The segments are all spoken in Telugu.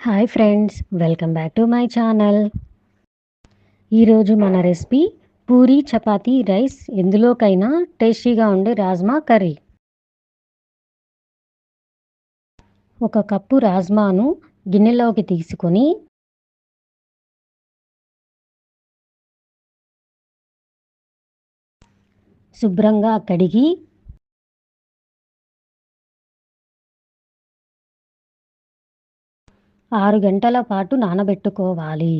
Hi friends welcome back to my channel. ఈరోజు మన రెసిపీ పూరి చపాతీ రైస్ ఎందులోకైనా టేస్టీగా ఉండే రాజ్మా కర్రీ. ఒక కప్పు రాజ్మాను గిన్నెలోకి తీసుకొని శుభ్రంగా కడిగి ఆరు గంటల పాటు నానబెట్టుకోవాలి.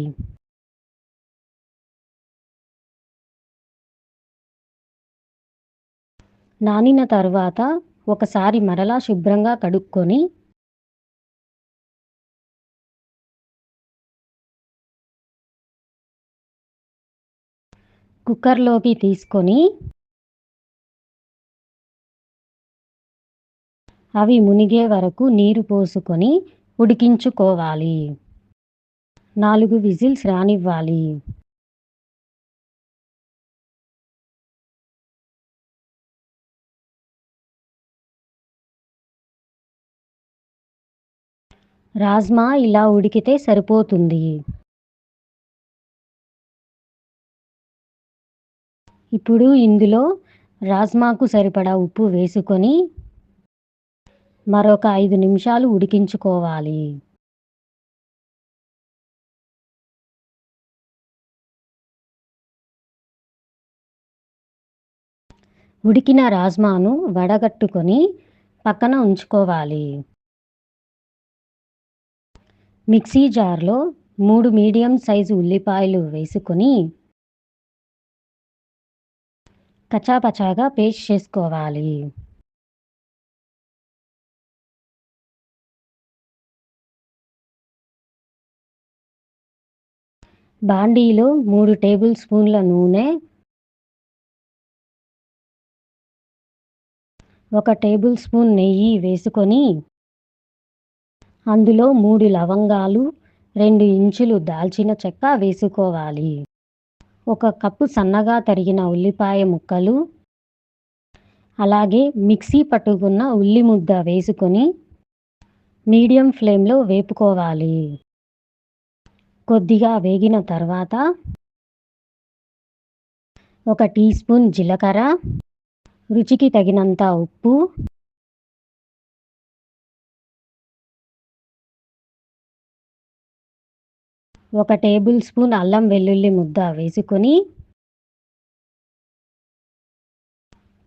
నానిన తర్వాత ఒకసారి మరలా శుభ్రంగా కడుక్కొని కుక్కర్లోకి తీసుకొని అవి మునిగే వరకు నీరు పోసుకొని ఉడికించుకోవాలి. నాలుగు విజిల్స్ రానివ్వాలి. రాజ్మా ఇలా ఉడికితే సరిపోతుంది. ఇప్పుడు ఇందులో రాజ్మాకు సరిపడా ఉప్పు వేసుకొని మరొక ఐదు నిమిషాలు ఉడికించుకోవాలి. ఉడికిన రాజ్మాను వడగట్టుకొని పక్కన ఉంచుకోవాలి. మిక్సీ జార్లో మూడు మీడియం సైజు ఉల్లిపాయలు వేసుకొని కచాపచాగా పేస్ట్ చేసుకోవాలి. బాండీలో మూడు టేబుల్ స్పూన్ల నూనె ఒక టేబుల్ స్పూన్ నెయ్యి వేసుకొని అందులో మూడు లవంగాలు రెండు ఇంచులు దాల్చిన చెక్క వేసుకోవాలి. ఒక కప్పు సన్నగా తరిగిన ఉల్లిపాయ ముక్కలు అలాగే మిక్సీ పట్టుకున్న ఉల్లి ముద్ద వేసుకొని మీడియం ఫ్లేమ్లో వేపుకోవాలి. కొద్దిగా వేగిన తర్వాత ఒక టీ స్పూన్ జీలకర్ర రుచికి తగినంత ఉప్పు ఒక టేబుల్ స్పూన్ అల్లం వెల్లుల్లి ముద్ద వేసుకొని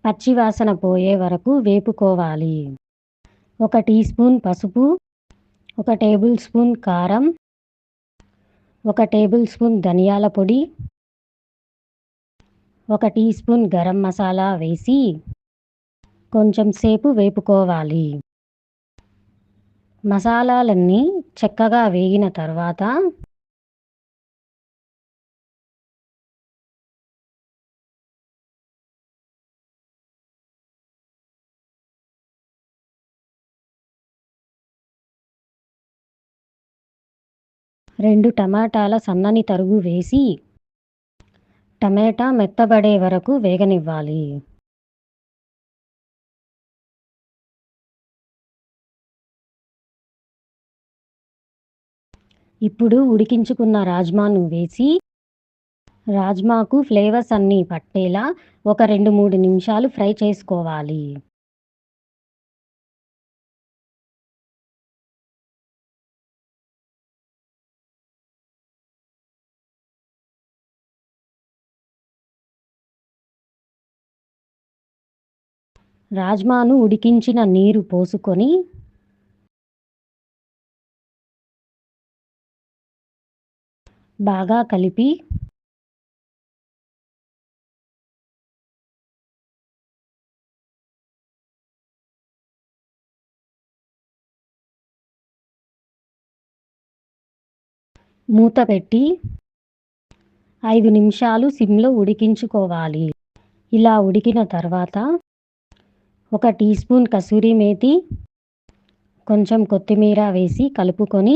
పచ్చివాసన పోయే వరకు వేపుకోవాలి. ఒక టీ స్పూన్ పసుపు ఒక టేబుల్ స్పూన్ కారం ఒక టేబుల్ స్పూన్ ధనియాల పొడి ఒక టీ స్పూన్ గరం మసాలా వేసి కొంచెం సేపు వేపుకోవాలి. మసాలాలన్నీ చక్కగా వేగిన తర్వాత రెండు టమాటాల సన్నని తరుగు వేసి టమాటా మెత్తబడే వరకు వేగనివ్వాలి. ఇప్పుడు ఉడికించుకున్న రాజ్మాను వేసి రాజ్మాకు ఫ్లేవర్స్ అన్నీ పట్టేలా ఒక రెండు మూడు నిమిషాలు ఫ్రై చేసుకోవాలి. రాజ్మాను ఉడికించిన నీరు పోసుకొని బాగా కలిపి మూత పెట్టి ఐదు నిమిషాలు సిమ్లో ఉడికించుకోవాలి. ఇలా ఉడికిన తర్వాత ఒక టీ స్పూన్ కసూరి మేతి కొంచెం కొత్తిమీర వేసి కలుపుకొని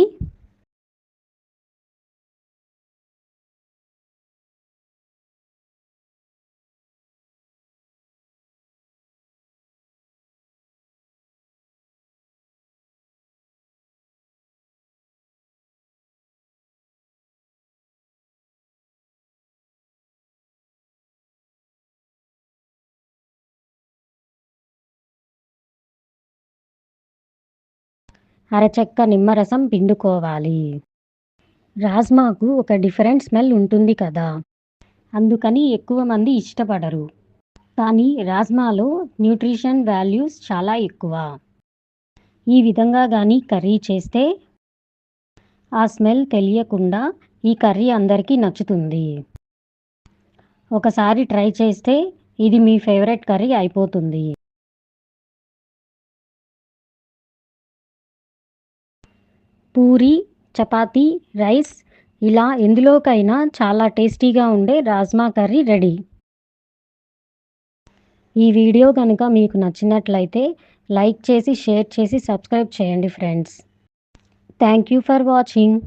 అరచెక్క నిమ్మరసం పిండుకోవాలి. రాజ్మాకు ఒక డిఫరెంట్ స్మెల్ ఉంటుంది కదా. అందుకని ఎక్కువ మంది ఇష్టపడరు. కానీ రాజ్మాలో న్యూట్రిషన్ వాల్యూస్ చాలా ఎక్కువ. ఈ విధంగా కానీ కర్రీ చేస్తే ఆ స్మెల్ తెలియకుండా ఈ కర్రీ అందరికీ నచ్చుతుంది. ఒకసారి ట్రై చేస్తే ఇది మీ ఫేవరెట్ కర్రీ అయిపోతుంది. పూరి చపాతీ రైస్ ఇలా ఎందులోకైనా చాలా టేస్టీగా ఉండే రాజ్మా కర్రీ రెడీ. ఈ వీడియో కనుక మీకు నచ్చినట్లయితే లైక్ చేసి షేర్ చేసి సబ్స్క్రైబ్ చేయండి friends. Thank you for watching.